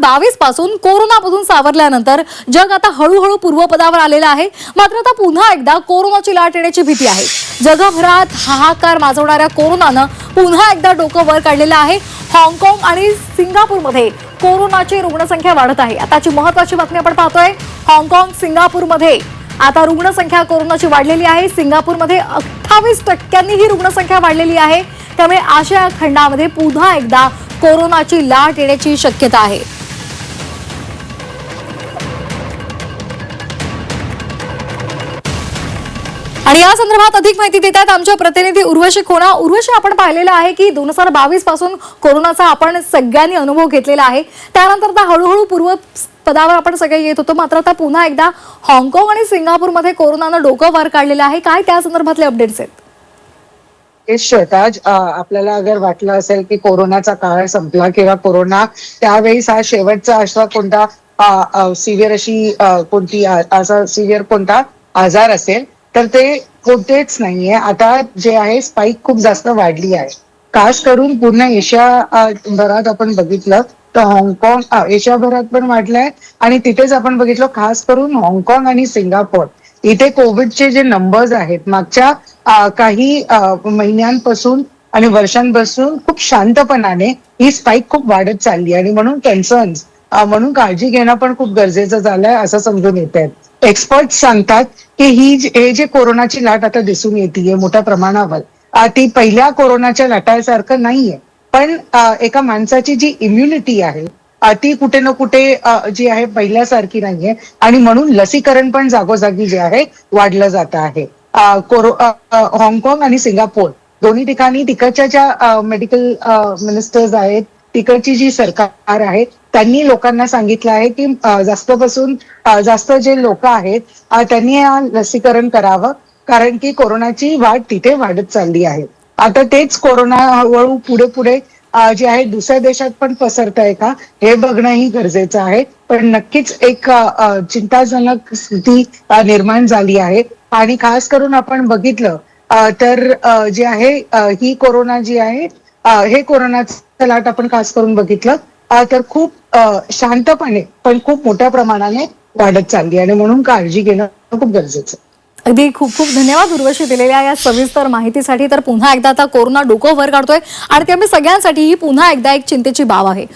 बावीसपासून कोरोनामधून सावरल्यानंतर जग आता हळूहळू पूर्वपदावर आलेलं आहे. मात्र आता पुन्हा एकदा कोरोनाची लाट येण्याची भीती आहे. जगभरात हाहाकार माजवणाऱ्या कोरोनानं पुन्हा एकदा डोकं वर काढलेलं आहे. हाँगकाँग आणि सिंगापूरमध्ये कोरोनाची रुग्णसंख्या वाढत आहे. आताची महत्वाची बातमी आपण पाहतोय. हाँगकाँग सिंगापूरमध्ये आता रुग्णसंख्या कोरोनाची वाढलेली आहे. सिंगापूरमध्ये अठ्ठावीस टक्क्यांनी ही रुग्णसंख्या वाढलेली आहे. त्यामुळे आशिया खंडामध्ये पुन्हा एकदा कोरोनाची लाट येण्याची शक्यता आहे. आणि या संदर्भात अधिक माहिती देत आहेत आमच्या प्रतिनिधी उर्वशी कोणा उर्वशी आपण पाहिलेलं आहे की दोन हजार बावीसपासून कोरोनाचा आपण सगळ्यांनी अनुभव घेतलेला आहे. त्यानंतर आता हळूहळू पूर्व पदावर आपण सगळे येत होतो. मात्र आता पुन्हा एकदा हाँगकाँग आणि सिंगापूरमध्ये कोरोनानं डोकं वर काढलेलं आहे. काय त्या संदर्भातले अपडेट्स आहेत? श्वेताज आपल्याला अगर वाटलं असेल की कोरोनाचा काळ संपला किंवा कोरोना त्यावेळेस हा शेवटचा असा कोणता सिव्हिअर अशी कोणती असा सिव्हिअर कोणता आजार असेल तर ते होतेच नाहीये. आता जे आहे स्पाईक खूप जास्त वाढली आहे. खास करून पूर्ण एशिया भरात आपण बघितलं तर हाँगकाँग एशियाभरात पण वाढलंय आणि तिथेच आपण बघितलं खास करून हाँगकाँग आणि सिंगापूर. इथे कोविडचे जे नंबर्स आहेत मागच्या काही महिन्यांपासून आणि वर्षांपासून खूप शांतपणाने ही स्पाईक खूप वाढत चालली आणि म्हणून कन्सर्न्स म्हणून काळजी घेणं पण खूप गरजेचं झालंय असं समजून येत आहे एक्सपर्ट सांगतात की ही हे जे कोरोनाची लाट आता दिसून येते मोठ्या प्रमाणावर ती पहिल्या कोरोनाच्या लाटासारखं नाहीये. पण एका माणसाची जी इम्युनिटी आहे ती कुठे ना कुठे जी आहे पहिल्यासारखी नाहीये. आणि म्हणून लसीकरण पण जागोजागी जे आहे वाढलं जात आहे. कोरो हाँगकाँग आणि सिंगापूर दोन्ही ठिकाणी तिकडच्या ज्या मेडिकल मिनिस्टर्स आहेत तिकडची जी सरकार आहे त्यांनी लोकांना सांगितलं आहे की जास्त जास्तपासून जास्त जे लोक आहेत त्यांनी लसीकरण करावं कारण की कोरोनाची वाढ तिथे वाढत चालली आहे. आता तेच कोरोना हळूहळू पुढे पुढे जे आहे दुसऱ्या देशात पण पसरत आहे का हे बघणंही गरजेचं आहे. पण नक्कीच एक चिंताजनक स्थिती निर्माण झाली आहे. आणि खास करून आपण बघितलं तर जे आहे ही कोरोना जी आहे हे कोरोनाच लाट आपण खास करून बघितलं तर खूप शांतपणे पण खूप मोठ्या प्रमाणाने वाढत चालली आणि म्हणून काळजी घेणं खूप गरजेचं आहे. अगदी खूप खूप धन्यवाद उर्वशी दिलेल्या या सविस्तर माहितीसाठी. तर पुन्हा एकदा आता कोरोना डोकं वर काढतोय. आणि त्यामुळे सगळ्यांसाठी ही पुन्हा एकदा एक चिंतेची बाब आहे.